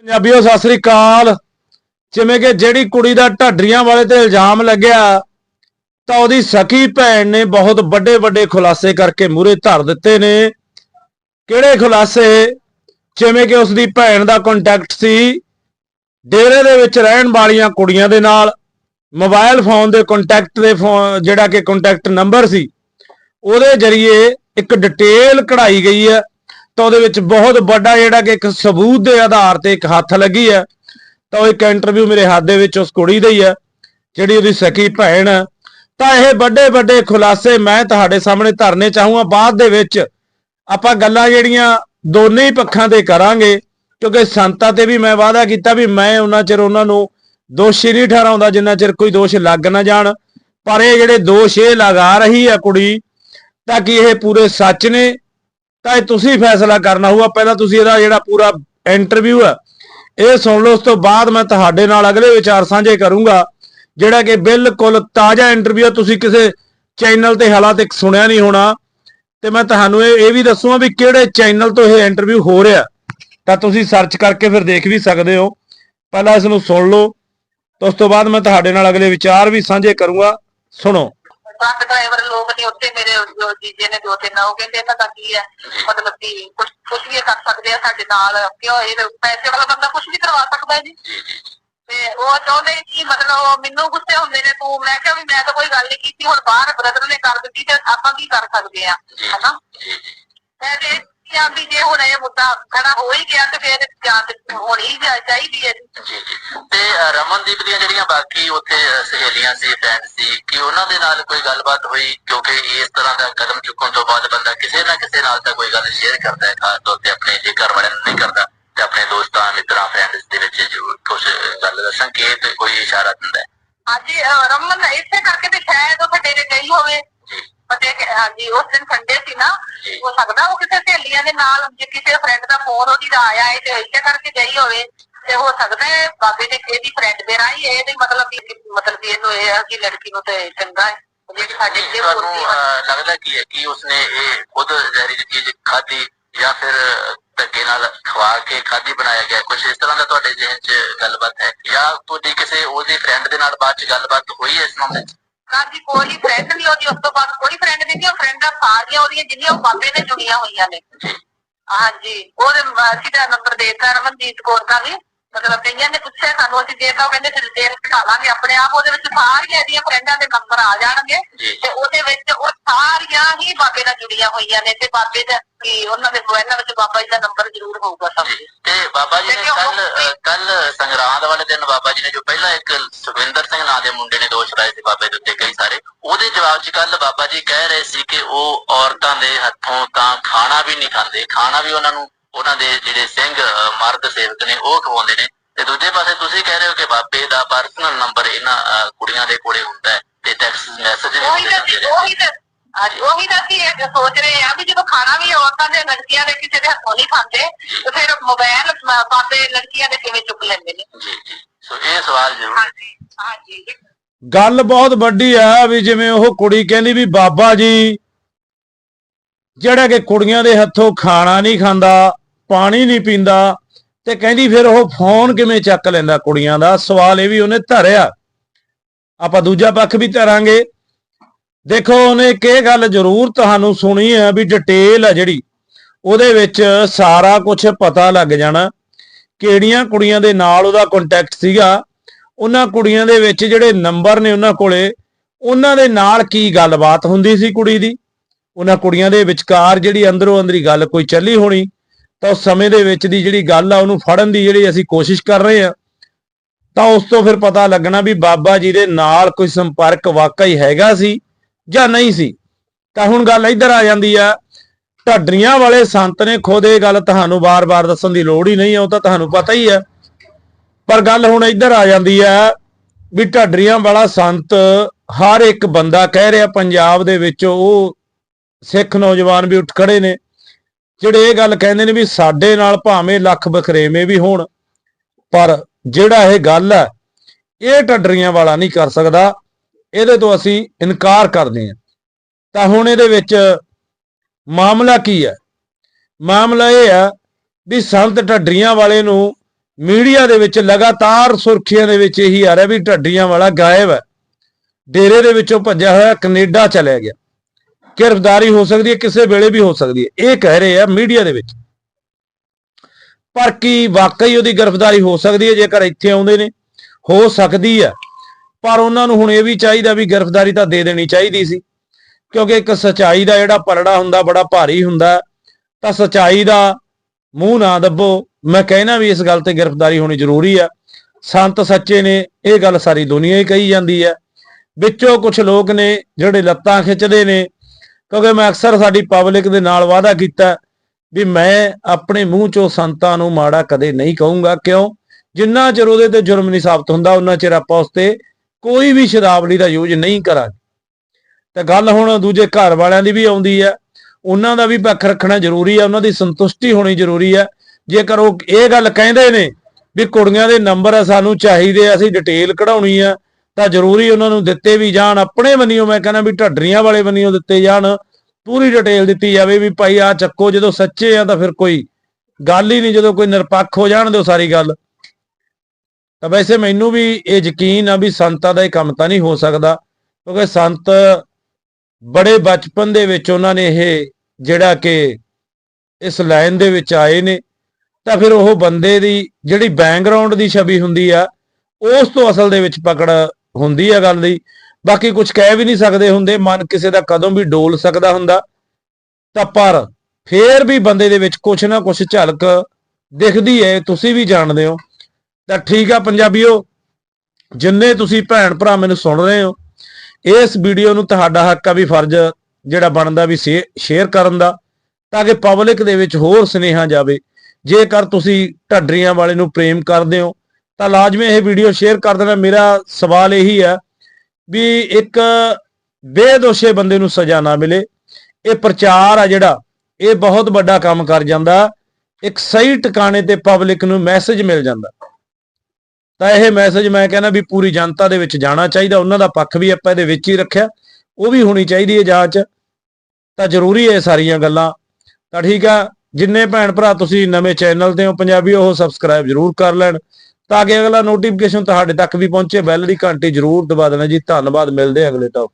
ਪੰਜਾਬੀਓ, ਸਤਿ ਸ੍ਰੀ ਅਕਾਲ। ਜਿਵੇਂ ਕਿ ਜਿਹੜੀ ਕੁੜੀ ਦਾ ਢੱਡਰੀਆਂ ਵਾਲੇ ਤੇ ਇਲਜ਼ਾਮ ਲੱਗਿਆ, ਤਾਂ ਉਹਦੀ ਸਕੀ ਭੈਣ ਨੇ ਬਹੁਤ ਵੱਡੇ ਵੱਡੇ ਖੁਲਾਸੇ ਕਰਕੇ ਮੂਰੇ ਧਰ ਦਿੱਤੇ ਨੇ। ਕਿਹੜੇ ਖੁਲਾਸੇ? ਜਿਵੇਂ ਕਿ ਉਸ ਦੀ ਭੈਣ ਦਾ ਕੰਟੈਕਟ ਸੀ, ਡੇਰੇ ਦੇ ਵਿੱਚ ਰਹਿਣ ਵਾਲੀਆਂ ਕੁੜੀਆਂ ਦੇ ਨਾਲ, ਮੋਬਾਈਲ ਫੋਨ ਦੇ ਕੰਟੈਕਟ ਦੇ ਫੋ- ਜਿਹੜਾ ਕਿ ਕੰਟੈਕਟ ਨੰਬਰ ਸੀ, ਉਹਦੇ ਜ਼ਰੀਏ ਇੱਕ ਡਿਟੇਲ ਕਢਾਈ ਗਈ ਹੈ। ਤਾਂ ਉਹਦੇ ਵਿੱਚ ਬਹੁਤ ਵੱਡਾ ਜਿਹੜਾ ਕਿ ਇੱਕ ਸਬੂਤ ਦੇ ਆਧਾਰ ਤੇ ਇੱਕ ਹੱਥ ਲੱਗੀ ਹੈ। ਤਾਂ ਉਹ ਇੱਕ ਇੰਟਰਵਿਊ ਮੇਰੇ ਹੱਥ ਦੇ ਵਿੱਚ ਉਸ ਕੁੜੀ ਦਾ ਹੀ ਹੈ, ਜਿਹੜੀ ਉਹਦੀ ਸਕੀ ਭੈਣ ਹੈ। ਤਾਂ ਇਹ ਵੱਡੇ ਵੱਡੇ ਖੁਲਾਸੇ ਮੈਂ ਤੁਹਾਡੇ ਸਾਹਮਣੇ ਧਰਨੇ ਚਾਹੂੰਗਾ। ਬਾਅਦ ਦੇ ਵਿੱਚ ਆਪਾਂ ਗੱਲਾਂ ਜਿਹੜੀਆਂ ਦੋਨੇ ਹੀ ਪੱਖਾਂ ਤੇ ਕਰਾਂਗੇ, ਕਿਉਂਕਿ ਸੰਤਾਂ ਤੇ ਵੀ ਮੈਂ ਵਾਅਦਾ ਕੀਤਾ ਵੀ ਮੈਂ ਉਹਨਾਂ ਚਿਰ ਉਹਨਾਂ ਨੂੰ ਦੋਸ਼ੀ ਨਹੀਂ ਠਹਿਰਾਉਂਦਾ, ਜਿੰਨਾ ਚਿਰ ਕੋਈ ਦੋਸ਼ ਲੱਗ ਨਾ ਜਾਣ। ਪਰ ਇਹ ਜਿਹੜੇ ਦੋਸ਼ ਇਹ ਲਗਾ ਰਹੀ ਹੈ ਕੁੜੀ, ਤਾਂ ਕਿ ਇਹ ਪੂਰੇ ਸੱਚ ਨੇ ਤਾਂ ਇਹ ਤੁਸੀਂ ਫੈਸਲਾ ਕਰਨਾ ਹੋਊਗਾ। ਪਹਿਲਾਂ ਤੁਸੀਂ ਇਹਦਾ ਜਿਹੜਾ ਪੂਰਾ ਇੰਟਰਵਿਊ ਹੈ, ਇਹ ਸੁਣ ਲਓ, ਉਸ ਤੋਂ ਬਾਅਦ ਮੈਂ ਤੁਹਾਡੇ ਨਾਲ ਅਗਲੇ ਵਿਚਾਰ ਸਾਂਝੇ ਕਰੂੰਗਾ, ਜਿਹੜਾ ਕਿ ਬਿਲਕੁਲ ਤਾਜ਼ਾ ਇੰਟਰਵਿਊ ਤੁਸੀਂ ਕਿਸੇ ਚੈਨਲ ਤੇ ਹਾਲਾਂ ਤੱਕ ਸੁਣਿਆ ਨਹੀਂ ਹੋਣਾ। ਤੇ ਮੈਂ ਤੁਹਾਨੂੰ ਇਹ ਇਹ ਵੀ ਦੱਸੂਗਾ ਵੀ ਕਿਹੜੇ ਚੈਨਲ ਤੋਂ ਇਹ ਇੰਟਰਵਿਊ ਹੋ ਰਿਹਾ। ਤਾਂ ਤੁਸੀਂ ਸਰਚ ਕਰਕੇ ਫਿਰ ਦੇਖ ਵੀ ਸਕਦੇ ਹੋ। ਪਹਿਲਾਂ ਇਸ ਨੂੰ ਸੁਣ ਲਓ ਉਸ ਤੋਂ ਬਾਅਦ ਮੈਂ ਤੁਹਾਡੇ ਨਾਲ ਅਗਲੇ ਵਿਚਾਰ ਵੀ ਸਾਂਝੇ ਕਰੂੰਗਾ। ਸੁਣੋ। ਟਰੱਕ ਡਰਾਈਵਰ ਲੋਕ ਨੇ ਉੱਥੇ ਮੇਰੇ ਜੋ ਜੀਜੇ ਨੇ ਦੋ ਤਿੰਨ, ਉਹ ਕਹਿੰਦੇ ਇਹਨਾਂ ਦਾ ਕੀ ਹੈ? ਮਤਲਬ ਕਿ ਕੁਝ ਕੁਝ ਵੀ ਕਰ ਸਕਦੇ ਆ ਸਾਡੇ ਨਾਲ, ਕਿਉਂ ਇਹ ਪੈਸੇ ਵਾਲਾ ਬੰਦਾ ਕੁਝ ਵੀ ਕਰਵਾ ਸਕਦਾ ਹੈ ਜੀ। ਤੇ ਉਹ ਚਾਹੁੰਦੇ ਕਿ ਮਤਲਬ ਮੈਨੂੰ ਗੁੱਸੇ ਹੁੰਦੇ ਨੇ, ਤੂੰ, ਮੈਂ ਕਿਹਾ ਵੀ ਮੈਂ ਤਾਂ ਕੋਈ ਗੱਲ ਨਹੀਂ ਕੀਤੀ, ਹੁਣ ਬਾਹਰ ਬ੍ਰਦਰ ਨੇ ਕਰ ਦਿੱਤੀ ਤੇ ਆਪਾਂ ਕੀ ਕਰ ਸਕਦੇ ਆ, ਹਨਾ? ਤੇ ਆ ਵੀ ਜੇ ਹੁਣ ਇਹ ਮੁੱਦਾ ਖੜਾ ਹੋ ਹੀ ਗਿਆ ਤੇ ਫਿਰ ਜਾਂਚ ਹੋਣੀ ਚਾਹੀਦੀ ਹੈ ਜੀ। ਤੇ ਰਮਨਦੀਪ ਦੀਆਂ ਜਿਹੜੀਆਂ ਬਾਕੀ ਉੱਥੇ ਸਹੇਲੀਆਂ ਸੀ ਫਰੈਂਡ ਸੀ ਕਿ ਉਹਨਾਂ ਦੇ ਨਾਲ ਕੋਈ ਗੱਲਬਾਤ ਹੋਈ? ਕਿਉਂਕਿ ਇਸ ਤਰ੍ਹਾਂ ਦਾ ਕਦਮ ਚੁੱਕਣ ਤੋਂ ਬਾਅਦ ਬੰਦਾ ਕਿਸੇ ਨਾ ਕਿਸੇ ਨਾਲ ਤਾਂ ਕੋਈ ਗੱਲ ਸ਼ੇਅਰ ਕਰਦਾ ਹੈ ਖਾਸ ਤੌਰ ਤੇ ਆਪਣੇ ਜੇ ਘਰ ਵਾਲਿਆਂ ਨੂੰ ਨਹੀਂ ਕਰਦਾ ਤੇ ਆਪਣੇ ਦੋਸਤਾਂ ਮਿੱਤਰਾਂ ਫਰੈਂਡਸ ਦੇ ਵਿੱਚ ਜੋ ਕੁਝ ਗੱਲ ਦਾ ਸੰਕੇਤ ਕੋਈ ਇਸ਼ਾਰਾ ਦਿੰਦਾ ਹੈ। ਅੱਜ ਰਮਨ ਇੱਥੇ ਕਰਕੇ ਤੇ ਸ਼ਾਇਦ ਉਹ ਡੇਰੇ ਗਈ ਹੋਵੇ। ਹਾਂਜੀ ਉਸ ਦਿਨ ਸੰਡੇ ਸੀ ਨਾ। ਹੋ ਸਕਦਾ ਉਹ ਕਿਸੇ ਸਹੇਲੀਆਂ ਦੇ ਨਾਲ ਜੇ ਕਿਸੇ ਫਰੈਂਡ ਦਾ ਫੋਨ ਉਹਦੀ ਦਾ ਆਇਆ ਹੈ ਤੇ ਇੱਥੇ ਕਰਕੇ ਗਈ ਹੋਵੇ ਤੇ ਹੋ ਸਕਦਾ ਹੈ ਬਾਬੇ ਦੇ ਕਿਹਦੀ ਫਰੈਂਡ ਦੇ ਰਾਹੀਂ ਇਹ ਨਹੀਂ ਮਤਲਬ ਕਿ ਮਤਲਬ ਕਿ ਇਹਨੂੰ ਇਹ ਹੈ ਕਿ ਲੜਕੀ ਨੂੰ ਤੇ ਚੰਗਾ ਹੈ ਜਿਹੜੀ ਸਾਡੇ ਜੇ ਤੁਹਾਨੂੰ ਲੱਗਦਾ ਕੀ ਹੈ ਕਿ ਉਸਨੇ ਇਹ ਖੁਦ ਜ਼ਹਿਰੀਲੀ ਚੀਜ਼ ਖਾਧੀ ਜਾਂ ਫਿਰ ਧੱਕੇ ਨਾਲ ਖਵਾ ਕੇ ਖਾਧੀ ਬਣਾਇਆ ਗਿਆ ਕੁਝ ਇਸ ਤਰ੍ਹਾਂ ਦਾ ਤੁਹਾਡੇ ਜ਼ਿਹਨ 'ਚ ਗੱਲਬਾਤ ਹੈ? ਜਾਂ ਤੁਹਾਡੀ ਕਿਸੇ ਉਹਦੀ ਫਰੈਂਡ ਦੇ ਨਾਲ ਬਾਅਦ 'ਚ ਗੱਲਬਾਤ ਹੋਈ ਹੈ ਇਸ ਮਾਮਲੇ 'ਚ? ਨਾ ਜੀ ਕੋਈ ਫਰੈਂਡ ਨਹੀਂ ਉਹਦੀ ਉਸ ਤੋਂ ਬਾਅਦ ਕੋਈ ਫਰੈਂਡ ਨਹੀਂ ਸੀ ਉਹ ਫਰੈਂਡਾਂ ਸਾਰੀਆਂ ਉਹਦੀਆਂ ਜਿੰਨੀਆਂ ਉਹ ਬਾਬੇ ਨੇ ਜੁੜੀਆਂ ਹੋਈਆਂ ਨੇ। ਹਾਂਜੀ ਉਹਦੇ ਅਸੀਂ ਦਾ ਨੰਬਰ ਦੇਤਾ, ਰਮਨਜੀਤ ਕੌਰ ਦਾ ਵੀ। ਮਤਲਬ ਕਈਆਂ ਨੇ ਪੁੱਛਿਆ ਸਾਨੂੰ, ਅਸੀਂ ਦੇਤਾ ਉਹ ਕਹਿੰਦੇ ਡਿਟੇਲ ਘਟਾ ਲਾਂਗੇ ਆਪਣੇ ਆਪ, ਉਹਦੇ ਵਿੱਚ ਸਾਰੀਆਂ ਇਹਦੀਆਂ ਫਰੈਂਡਾਂ ਦੇ ਨੰਬਰ ਆ ਜਾਣਗੇ ਜੀ। ਤੇ ਉਹਦੇ ਵਿੱਚ ਉਹ ਸਾਰੀਆਂ ਹੀ ਬਾਬੇ ਨਾਲ ਜੁੜੀਆਂ ਹੋਈਆਂ ਨੇ ਤੇ ਬਾਬੇ ਦਾ ਕੀ ਉਹਨਾਂ ਦੇ ਮੋਬਾਈਲਾਂ ਵਿੱਚ ਬਾਬਾ ਜੀ ਦਾ ਨੰਬਰ ਜ਼ਰੂਰ ਹੋਊਗਾ ਸਭ ਦੇ। ਤੇ ਬਾਬਾ ਜੀ ਨੇ ਕੱਲ ਕੱਲ ਸੰਗਰਾਂਦ ਵਾਲੇ ਦਿਨ ਬਾਬਾ ਜੀ ਨੇ ਜੋ ਪਹਿਲਾਂ ਇੱਕ ਸੁਖਵਿੰਦਰ ਸਿੰਘ ਨਾਂ ਦੇ ਮੁੰਡੇ ਨੇ ਦੋਸ਼ ਲਾਏ ਸੀ ਬਾਬੇ ਦੇ ਉੱਤੇ ਕਈ ਸਾਰੇ ਉਹਦੇ ਜਵਾਬ 'ਚ ਕੱਲ ਬਾਬਾ ਜੀ ਕਹਿ ਰਹੇ ਸੀ ਕਿ ਉਹ ਔਰਤਾਂ ਦੇ ਹੱਥੋਂ ਤਾਂ ਖਾਣਾ ਵੀ ਨਹੀਂ ਖਾਂਦੇ ਖਾਣਾ ਵੀ ਉਹਨਾਂ ਨੂੰ ਉਹਨਾਂ ਦੇ ਜਿਹੜੇ ਸਿੰਘ ਮਰਦ ਸੇਵਕ ਨੇ ਉਹ ਖਵਾਉਂਦੇ ਨੇ। ਤੇ ਦੂਜੇ ਪਾਸੇ ਤੁਸੀਂ ਕਹਿ ਰਹੇ ਹੋ ਕਿ ਬਾਬੇ ਦਾ ਪਰਸਨਲ ਨੰਬਰ ਇਹਨਾਂ ਕੁੜੀਆਂ ਦੇ ਕੋਲੇ ਹੁੰਦਾ ਹੈ ਤੇ ਟੈਕਸਟ ਮੈਸੇਜ ਵੀ ਉਹੀ ਤਾਂ ਉਹੀ ਤਾਂ ਹਾਂਜੀ ਉਹੀ ਤਾਂ ਅਸੀਂ ਇਹ ਸੋਚ ਰਹੇ ਆ ਵੀ ਜਦੋਂ ਖਾਣਾ ਵੀ ਔਰਤਾਂ ਦੇ ਲੜਕੀਆਂ ਦੇ ਕਿਸੇ ਦੇ ਹੱਥੋਂ ਨਹੀਂ ਖਾਂਦੇ ਤੇ ਫਿਰ ਮੋਬਾਈਲ ਬਾਬੇ ਲੜਕੀਆਂ ਦੇ ਕਿਵੇਂ ਚੁੱਕ ਲੈਂਦੇ ਨੇ? ਸੋ ਇਹ ਸਵਾਲ ਜ਼ਰੂਰ। ਹਾਂਜੀ ਹਾਂਜੀ। ਗੱਲ ਬਹੁਤ ਵੱਡੀ ਆ ਵੀ ਜਿਵੇਂ ਉਹ ਕੁੜੀ ਕਹਿੰਦੀ ਵੀ ਬਾਬਾ ਜੀ ਜਿਹੜਾ ਕਿ ਕੁੜੀਆਂ ਦੇ ਹੱਥੋਂ ਖਾਣਾ ਨਹੀਂ ਖਾਂਦਾ ਪਾਣੀ ਨਹੀਂ ਪੀਂਦਾ ਤੇ ਕਹਿੰਦੀ ਫਿਰ ਉਹ ਫੋਨ ਕਿਵੇਂ ਚੱਕ ਲੈਂਦਾ ਕੁੜੀਆਂ ਦਾ? ਸਵਾਲ ਇਹ ਵੀ ਉਹਨੇ ਧਰਿਆ। ਆਪਾਂ ਦੂਜਾ ਪੱਖ ਵੀ ਧਰਾਂਗੇ। ਦੇਖੋ ਉਹਨੇ ਇੱਕ ਇਹ ਗੱਲ ਜ਼ਰੂਰ ਤੁਹਾਨੂੰ ਸੁਣੀ ਹੈ ਵੀ ਡਿਟੇਲ ਹੈ ਜਿਹੜੀ, ਉਹਦੇ ਵਿੱਚ ਸਾਰਾ ਕੁਝ ਪਤਾ ਲੱਗ ਜਾਣਾ ਕਿਹੜੀਆਂ ਕੁੜੀਆਂ ਦੇ ਨਾਲ ਉਹਦਾ ਕੰਟੈਕਟ ਸੀਗਾ, ਉਹਨਾਂ ਕੁੜੀਆਂ ਦੇ ਵਿੱਚ ਜਿਹੜੇ ਨੰਬਰ ਨੇ ਉਹਨਾਂ ਕੋਲੇ, ਉਹਨਾਂ ਦੇ ਨਾਲ ਕੀ ਗੱਲਬਾਤ ਹੁੰਦੀ ਸੀ ਕੁੜੀ ਦੀ? ਉਹਨਾਂ ਕੁੜੀਆਂ ਦੇ ਵਿਚਕਾਰ ਜਿਹੜੀ ਅੰਦਰੋਂ ਅੰਦਰੀ ਗੱਲ ਕੋਈ ਚੱਲੀ ਹੋਣੀ, ਤਾਂ ਉਸ ਸਮੇਂ ਦੇ ਵਿੱਚ ਦੀ ਜਿਹੜੀ ਗੱਲ ਆ, ਉਹਨੂੰ ਫੜਨ ਦੀ ਜਿਹੜੀ ਅਸੀਂ ਕੋਸ਼ਿਸ਼ ਕਰ ਰਹੇ ਆ ਤਾਂ ਉਸ ਤੋਂ ਫਿਰ ਪਤਾ ਲੱਗਣਾ ਵੀ ਬਾਬਾ ਜੀ ਦੇ ਨਾਲ ਕੋਈ ਸੰਪਰਕ ਵਾਕਈ ਹੈਗਾ ਸੀ ਜਾਂ ਨਹੀਂ ਸੀ, ਤਾਂ ਹੁਣ ਗੱਲ ਇੱਧਰ ਆ ਜਾਂਦੀ ਆ। ਢੱਡਰੀਆਂ ਵਾਲੇ ਸੰਤ ਨੇ ਖੁਦ ਇਹ ਗੱਲ ਤੁਹਾਨੂੰ ਬਾਰ-ਬਾਰ ਦੱਸਣ ਦੀ ਲੋੜ ਹੀ ਨਹੀਂ ਆ, ਉਹ ਤਾਂ ਤੁਹਾਨੂੰ ਪਤਾ ਹੀ ਆ। ਪਰ ਗੱਲ ਹੁਣ ਇੱਧਰ ਆ ਜਾਂਦੀ ਆ ਵੀ ਢੱਡਰੀਆਂ ਵਾਲਾ ਸੰਤ ਹਰ ਇੱਕ ਬੰਦਾ ਕਹਿ ਰਿਹਾ ਪੰਜਾਬ ਦੇ ਵਿੱਚ ਉਹ ਸਿੱਖ ਨੌਜਵਾਨ ਵੀ ਉੱਠ ਖੜੇ ਨੇ, ਜਿਹੜੇ ਇਹ ਗੱਲ ਕਹਿੰਦੇ ਨੇ ਵੀ ਸਾਡੇ ਨਾਲ ਭਾਵੇਂ ਲੱਖ ਬਖਰੇਵੇਂ ਵੀ ਹੋਣ, ਪਰ ਜਿਹੜਾ ਇਹ ਗੱਲ ਹੈ ਇਹ ਢੱਡਰੀਆਂ ਵਾਲਾ ਨਹੀਂ ਕਰ ਸਕਦਾ। ਇਹਦੇ ਤੋਂ ਅਸੀਂ ਇਨਕਾਰ ਕਰਦੇ ਹਾਂ। ਤਾਂ ਹੁਣ ਇਹਦੇ ਵਿੱਚ ਮਾਮਲਾ ਕੀ ਹੈ? ਮਾਮਲਾ ਇਹ ਹੈ ਵੀ ਸੰਤ ਢੱਡਰੀਆਂ ਵਾਲੇ ਨੂੰ ਮੀਡੀਆ ਦੇ ਵਿੱਚ ਲਗਾਤਾਰ ਸੁਰਖੀਆਂ ਦੇ ਵਿੱਚ ਇਹੀ ਆ ਰਿਹਾ ਵੀ ਢੱਡੀਆਂ ਵਾਲਾ ਗਾਇਬ ਹੈ। ਡੇਰੇ ਦੇ ਵਿੱਚੋਂ ਭੱਜਿਆ ਹੋਇਆ ਕੈਨੇਡਾ ਚਲਿਆ ਗਿਆ। ਗ੍ਰਿਫਤਾਰੀ ਹੋ ਸਕਦੀ ਹੈ, ਕਿਸੇ ਵੇਲੇ ਵੀ ਹੋ ਸਕਦੀ ਹੈ। ਇਹ ਕਹਿ ਰਹੇ ਆ ਮੀਡੀਆ ਦੇ ਵਿੱਚ। ਪਰ ਕੀ ਵਾਕਈ ਉਹਦੀ ਗ੍ਰਿਫਤਾਰੀ ਹੋ ਸਕਦੀ ਹੈ ਜੇਕਰ ਇੱਥੇ ਆਉਂਦੇ ਨੇ? ਹੋ ਸਕਦੀ ਹੈ। ਪਰ ਉਹਨਾਂ ਨੂੰ ਹੁਣ ਇਹ ਵੀ ਚਾਹੀਦਾ ਵੀ ਗ੍ਰਿਫਤਾਰੀ ਤਾਂ ਦੇ ਦੇਣੀ ਚਾਹੀਦੀ ਸੀ। ਕਿਉਂਕਿ ਇੱਕ ਸਚਾਈ ਦਾ ਜਿਹੜਾ ਪਰੜਾ ਹੁੰਦਾ, ਬੜਾ ਭਾਰੀ ਹੁੰਦਾ, ਤਾਂ ਸਚਾਈ ਦਾ ਮੂੰਹ ਨਾ ਦੱਬੋ। ਮੈਂ ਕਹਿਣਾ ਵੀ ਇਸ ਗੱਲ ਤੇ ਗ੍ਰਿਫਤਾਰੀ ਹੋਣੀ ਜ਼ਰੂਰੀ ਆ। ਸੰਤ ਸੱਚੇ ਨੇ ਇਹ ਗੱਲ ਸਾਰੀ ਦੁਨੀਆ ਹੀ ਕਹੀ ਜਾਂਦੀ ਹੈ ਵਿੱਚੋਂ ਕੁਝ ਲੋਕ ਨੇ ਜਿਹੜੇ ਲੱਤਾਂ ਖਿੱਚਦੇ ਨੇ, ਕਿਉਂਕਿ ਮੈਂ ਅਕਸਰ ਸਾਡੀ ਪਬਲਿਕ ਦੇ ਨਾਲ ਵਾਅਦਾ ਕੀਤਾ ਵੀ ਮੈਂ ਆਪਣੇ ਮੂੰਹ ਚੋਂ ਸੰਤਾਂ ਨੂੰ ਮਾੜਾ ਕਦੇ ਨਹੀਂ ਕਹੂੰਗਾ। ਕਿਉਂ? ਜਿੰਨਾ ਚਿਰ ਉਹਦੇ ਤੇ ਜੁਰਮ ਨਹੀਂ ਸਾਬਤ ਹੁੰਦਾ ਉਹਨਾਂ ਚਿਰ ਆਪਾਂ ਉਸ ਤੇ ਕੋਈ ਵੀ ਸ਼ਰਾਬਲੀ ਦਾ ਯੂਜ਼ ਨਹੀਂ ਕਰਾਂਗੇ। ਤਾਂ ਗੱਲ ਹੁਣ ਦੂਜੇ ਘਰ ਵਾਲਿਆਂ ਦੀ ਵੀ ਆਉਂਦੀ ਹੈ। ਉਹਨਾਂ ਦਾ ਵੀ ਪੱਖ ਰੱਖਣਾ ਜ਼ਰੂਰੀ ਹੈ, ਉਹਨਾਂ ਦੀ ਸੰਤੁਸ਼ਟੀ ਹੋਣੀ ਜ਼ਰੂਰੀ ਹੈ। ਜੇਕਰ ਉਹ ਇਹ ਗੱਲ ਕਹਿੰਦੇ ਨੇ ਵੀ ਕੁੜੀਆਂ ਦੇ ਨੰਬਰ ਸਾਨੂੰ ਚਾਹੀਦੇ ਆ, ਅਸੀਂ ਡਿਟੇਲ ਕਢਾਉਣੀ ਆ, ਤਾਂ ਜ਼ਰੂਰੀ ਉਹਨਾਂ ਨੂੰ ਦਿੱਤੇ ਵੀ ਜਾਣ, ਆਪਣੇ ਬੰਨਿਓ ਮੈਂ ਕਹਿੰਦਾ ਵੀ ਢੱਡਰੀਆਂ ਵਾਲੇ ਬੰਨਿਓ ਦਿੱਤੇ ਜਾਣ, ਪੂਰੀ ਡਿਟੇਲ ਦਿੱਤੀ ਜਾਵੇ ਵੀ ਭਾਈ ਆ ਚੱਕੋ, ਜਦੋਂ ਸੱਚੇ ਆ ਤਾਂ ਫਿਰ ਕੋਈ ਗੱਲ ਹੀ ਨਹੀਂ, ਜਦੋਂ ਕੋਈ ਨਿਰਪੱਖ ਹੋ ਜਾਣ ਦਿਓ ਸਾਰੀ ਗੱਲ। ਤਾਂ ਵੈਸੇ ਮੈਨੂੰ ਵੀ ਇਹ ਯਕੀਨ ਆ ਵੀ ਸੰਤਾਂ ਦਾ ਇਹ ਕੰਮ ਤਾਂ ਨਹੀਂ ਹੋ ਸਕਦਾ, ਕਿਉਂਕਿ ਸੰਤ ਬੜੇ ਬਚਪਨ ਦੇ ਵਿੱਚ ਉਹਨਾਂ ਨੇ ਇਹ ਜਿਹੜਾ ਕਿ ਇਸ ਲਾਈਨ ਦੇ ਵਿੱਚ ਆਏ ਨੇ, ਤਾਂ ਫਿਰ ਉਹ ਬੰਦੇ ਦੀ ਜਿਹੜੀ ਬੈਕਗ੍ਰਾਉਂਡ ਦੀ ਛਵੀ ਹੁੰਦੀ ਆ, ਉਸ ਤੋਂ ਅਸਲ ਦੇ ਵਿੱਚ ਪਕੜ ਹੁੰਦੀ ਆ ਗੱਲ ਦੀ। ਬਾਕੀ ਕੁਝ ਕਹਿ ਵੀ ਨਹੀਂ ਸਕਦੇ ਹੁੰਦੇ, ਮਨ ਕਿਸੇ ਦਾ ਕਦੋਂ ਵੀ ਡੋਲ ਸਕਦਾ ਹੁੰਦਾ। ਤਾਂ ਪਰ ਫੇਰ ਵੀ ਬੰਦੇ ਦੇ ਵਿੱਚ ਕੁਝ ਨਾ ਕੁਝ ਝਲਕ ਦਿਖਦੀ ਹੈ ਤੁਸੀਂ ਵੀ ਜਾਣਦੇ ਹੋ। ਤਾਂ ਠੀਕ ਆ ਪੰਜਾਬੀਓ, ਜਿੰਨੇ ਤੁਸੀਂ ਭੈਣ ਭਰਾ ਮੈਨੂੰ ਸੁਣ ਰਹੇ ਹੋ, ਇਸ ਵੀਡੀਓ ਨੂੰ ਤੁਹਾਡਾ ਹੱਕ ਆ ਵੀ ਫਰਜ਼ ਜਿਹੜਾ ਬਣਦਾ ਵੀ ਸ਼ੇਅਰ ਕਰਨ ਦਾ, ਤਾਂ ਕਿ ਪਬਲਿਕ ਦੇ ਵਿੱਚ ਹੋਰ ਸੁਨੇਹਾ ਜਾਵੇ। ਜੇਕਰ ਤੁਸੀਂ ਢੱਡਰੀਆਂ ਵਾਲੇ ਨੂੰ ਪ੍ਰੇਮ ਕਰਦੇ ਹੋ, ਤਾਂ ਲਾਜ਼ਮੀ ਇਹ ਵੀਡੀਓ ਸ਼ੇਅਰ ਕਰ ਦੇਣਾ। ਮੇਰਾ ਸਵਾਲ ਇਹੀ ਹੈ ਵੀ ਇੱਕ ਬੇਦੋਸ਼ੇ ਬੰਦੇ ਨੂੰ ਸਜ਼ਾ ਨਾ ਮਿਲੇ। ਇਹ ਪ੍ਰਚਾਰ ਆ ਜਿਹੜਾ, ਇਹ ਬਹੁਤ ਵੱਡਾ ਕੰਮ ਕਰ ਜਾਂਦਾ। ਇੱਕ ਸਹੀ ਟਿਕਾਣੇ ਤੇ ਪਬਲਿਕ ਨੂੰ ਮੈਸੇਜ ਮਿਲ ਜਾਂਦਾ। ਤਾਂ ਇਹ ਮੈਸੇਜ ਮੈਂ ਕਹਿੰਦਾ ਵੀ ਪੂਰੀ ਜਨਤਾ ਦੇ ਵਿੱਚ ਜਾਣਾ ਚਾਹੀਦਾ, ਉਹਨਾਂ ਦਾ ਪੱਖ ਵੀ ਆਪਾਂ ਇਹਦੇ ਵਿੱਚ ਹੀ ਰੱਖਿਆ, ਉਹ ਵੀ ਹੋਣੀ ਚਾਹੀਦੀ ਹੈ ਜਾਂਚ, ਤਾਂ ਜ਼ਰੂਰੀ ਹੈ ਇਹ ਸਾਰੀਆਂ ਗੱਲਾਂ। ਤਾਂ ਠੀਕ ਆ, ਜਿੰਨੇ ਭੈਣ ਭਰਾ ਤੁਸੀਂ ਨਵੇਂ ਚੈਨਲ ਤੇ ਹੋ, ਪੰਜਾਬੀ, ਉਹ ਸਬਸਕ੍ਰਾਈਬ ਜ਼ਰੂਰ ਕਰ ਲੈਣ, ਤਾਂ ਕਿ ਅਗਲਾ ਨੋਟੀਫਿਕੇਸ਼ਨ ਤੁਹਾਡੇ ਤੱਕ ਵੀ ਪਹੁੰਚੇ ਬੈਲ ਦੀ ਘੰਟੀ ਜ਼ਰੂਰ ਦਬਾ ਦੇਣਾ ਜੀ, ਧੰਨਵਾਦ, ਮਿਲਦੇ ਅਗਲੇ ਟਾਕ